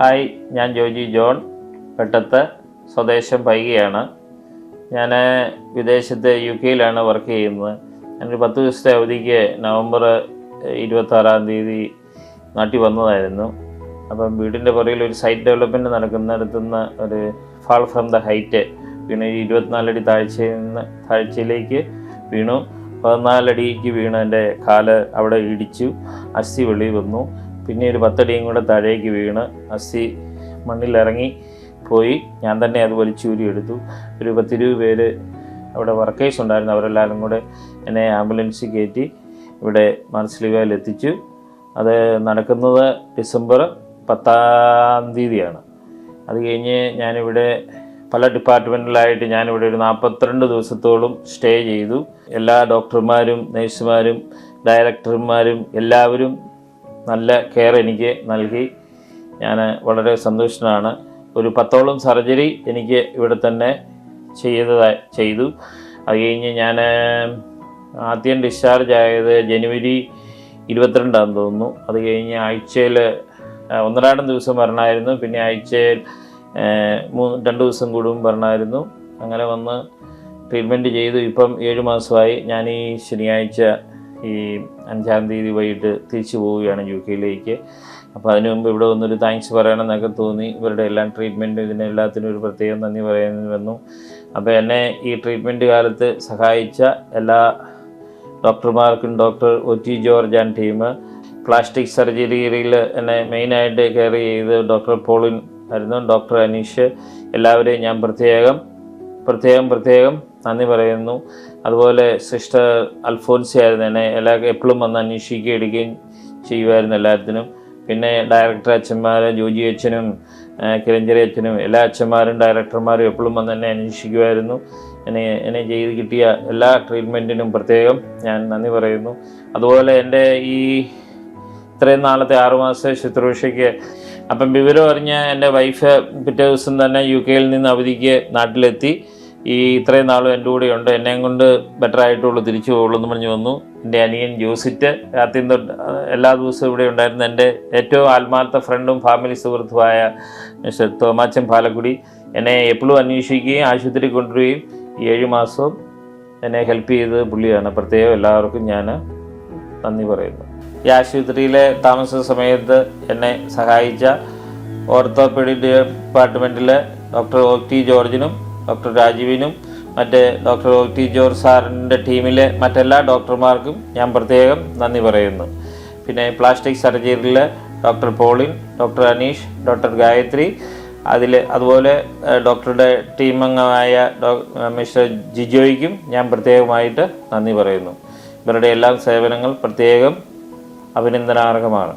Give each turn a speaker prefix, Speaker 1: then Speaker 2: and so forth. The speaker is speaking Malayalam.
Speaker 1: ഹായ് ഞാൻ ജോജി ജോൺ വെട്ടത്ത് സ്വദേശം പൈകയാണ് ഞാൻ വിദേശത്ത് യു കെയിലാണ് വർക്ക് ചെയ്യുന്നത്. ഞാനൊരു പത്ത് ദിവസത്തെ അവധിക്ക് നവംബർ ഇരുപത്താറാം തീയതി നാട്ടിൽ വന്നതായിരുന്നു. അപ്പം വീടിന്റെ പുറകിൽ ഒരു സൈറ്റ് ഡെവലപ്മെന്റ് നടക്കുന്നിടത്തുനിന്ന് ഒരു ഫാൾ ഫ്രം ദ ഹൈറ്റ് വീണ് ഇരുപത്തിനാലടി താഴ്ചയിൽ നിന്ന് താഴ്ചയിലേക്ക് വീണു. പതിനാലടിക്ക് വീണ് എന്റെ കാൽ അവിടെ ഇടിച്ചു. അസ്ഥി വെളി വന്നു. പിന്നെ ഒരു പത്തടിയും കൂടെ താഴേക്ക് വീണ് അസ്ഥി മണ്ണിലിറങ്ങി പോയി. ഞാൻ തന്നെ അത് വലിച്ചൂരി എടുത്തു. ഒരു പത്തിരുപത് പേര് അവിടെ വർക്കേഴ്സ് ഉണ്ടായിരുന്നു. അവരെല്ലാവരും കൂടെ എന്നെ ആംബുലൻസിൽ കയറ്റി ഇവിടെ മാനസിലിവയിൽ എത്തിച്ചു. അത് നടക്കുന്നത് ഡിസംബർ പത്താം തീയതിയാണ്. അത് കഴിഞ്ഞ് ഞാനിവിടെ പല ഡിപ്പാർട്ട്മെന്റിലായിട്ട് ഞാനിവിടെ ഒരു നാൽപ്പത്തിരണ്ട് ദിവസത്തോളം സ്റ്റേ ചെയ്തു. എല്ലാ ഡോക്ടർമാരും നഴ്സുമാരും ഡയറക്ടർമാരും എല്ലാവരും നല്ല കെയർ എനിക്ക് നൽകി. ഞാൻ വളരെ സന്തോഷനാണ് ഒരു പത്തോളം സർജറി എനിക്ക് ഇവിടെ തന്നെ ചെയ്തതായി ചെയ്തു. അത് കഴിഞ്ഞ് ഞാൻ ആദ്യം ഡിസ്ചാർജ് ആയത് ജനുവരി ഇരുപത്തിരണ്ടാന്ന് തോന്നുന്നു. അത് കഴിഞ്ഞ് ആഴ്ചയിൽ ഒന്നരാടം ദിവസം വരണമായിരുന്നു. പിന്നെ ആഴ്ചയിൽ മൂന്ന് രണ്ട് ദിവസം കൂടും വരണമായിരുന്നു. അങ്ങനെ വന്ന് ട്രീറ്റ്മെന്റ് ചെയ്തു. ഇപ്പം ഏഴ് മാസമായി. ഞാൻ ഈ ശനിയാഴ്ച ഈ അഞ്ചാം തീയതി വൈകിട്ട് തിരിച്ചു പോവുകയാണ് യു കെയിലേക്ക്. അപ്പോൾ അതിനു മുമ്പ് ഇവിടെ വന്നൊരു താങ്ക്സ് പറയണമെന്നൊക്കെ തോന്നി. ഇവരുടെ എല്ലാം ട്രീറ്റ്മെന്റും ഇതിനെല്ലാത്തിനും ഒരു പ്രത്യേകം നന്ദി പറയുന്നതിന് വന്നു. അപ്പോൾ എന്നെ ഈ ട്രീറ്റ്മെന്റ് കാലത്ത് സഹായിച്ച എല്ലാ ഡോക്ടർമാർക്കും doctor O T George and team plastic സർജറിയിൽ എന്നെ മെയിനായിട്ട് കെയർ ചെയ്ത് ഡോക്ടർ പോളിൻ ആയിരുന്നു. ഡോക്ടർ അനീഷ് എല്ലാവരെയും ഞാൻ പ്രത്യേകം പ്രത്യേകം പ്രത്യേകം നന്ദി പറയുന്നു. അതുപോലെ സിസ്റ്റർ അൽഫോൻസി ആയിരുന്നു എന്നെ എല്ലാ എപ്പോഴും വന്ന് അന്വേഷിക്കുകയും എടുക്കുകയും ചെയ്യുമായിരുന്നു എല്ലാത്തിനും. പിന്നെ ഡയറക്ടർ അച്ഛന്മാർ ജോജി അച്ഛനും കിരഞ്ജരി അച്ഛനും എല്ലാ അച്ഛന്മാരും ഡയറക്ടർമാരും എപ്പോഴും വന്ന് എന്നെ അന്വേഷിക്കുമായിരുന്നു. എന്നെ എന്നെ ചെയ്ത് കിട്ടിയ എല്ലാ ട്രീറ്റ്മെന്റിനും പ്രത്യേകം ഞാൻ നന്ദി പറയുന്നു. അതുപോലെ എന്റെ ഈ ഇത്രയും നാളത്തെ ആറുമാസ ശുശ്രൂഷയ്ക്ക് അപ്പം വിവരം അറിഞ്ഞ എന്റെ വൈഫ് പിറ്റേ ദിവസം തന്നെ യു കെയിൽ നിന്ന് അവധിക്ക് നാട്ടിലെത്തി. ഈ ഇത്രയും നാളും എന്റെ കൂടെ ഉണ്ട്. എന്നെ കൊണ്ട് ബെറ്റർ ആയിട്ടുള്ളൂ. തിരിച്ചു പോകുള്ളൂ എന്ന് പറഞ്ഞു വന്നു. എന്റെ അനിയൻ ജോസിറ്റ് രാത്രി തൊട്ട് എല്ലാ ദിവസവും ഇവിടെ ഉണ്ടായിരുന്ന. എന്റെ ഏറ്റവും ആത്മാർത്ഥ ഫ്രണ്ടും ഫാമിലി സുഹൃത്തുമായ മിസ്റ്റർ തോമാച്ചൻ പാലക്കുടി എന്നെ എപ്പോഴും അന്വേഷിക്കുകയും ആശുപത്രി കൊണ്ടുവരികയും ഈ ഏഴ് മാസവും എന്നെ ഹെൽപ്പ് ചെയ്തത് പുള്ളിയാണ്. പ്രത്യേകം എല്ലാവർക്കും ഞാൻ നന്ദി പറയുന്നു. ഈ ആശുപത്രിയിലെ താമസ സമയത്ത് എന്നെ സഹായിച്ച ഓർത്തോപെഡിക് ഡിപ്പാർട്ട്മെന്റിലെ ഡോക്ടർ ഒ ടി ജോർജിനും ഡോക്ടർ രാജീവിനും മറ്റേ ഡോക്ടർ ഒ ടി ജോർജ് സാറിന്റെ ടീമിലെ മറ്റെല്ലാ ഡോക്ടർമാർക്കും ഞാൻ പ്രത്യേകം നന്ദി പറയുന്നു. പിന്നെ plastic സർജറിയിലെ doctor Paulin doctor Aneesh doctor Gayathri അതിൽ അതുപോലെ ഡോക്ടറുടെ ടീമംഗമായ ഡോ മിസ്റ്റർ ജിജോയ്ക്കും ഞാൻ പ്രത്യേകമായിട്ട് നന്ദി പറയുന്നു. ഇവരുടെ എല്ലാ സേവനങ്ങൾ പ്രത്യേകം അഭിനന്ദനാർഹമാണ്.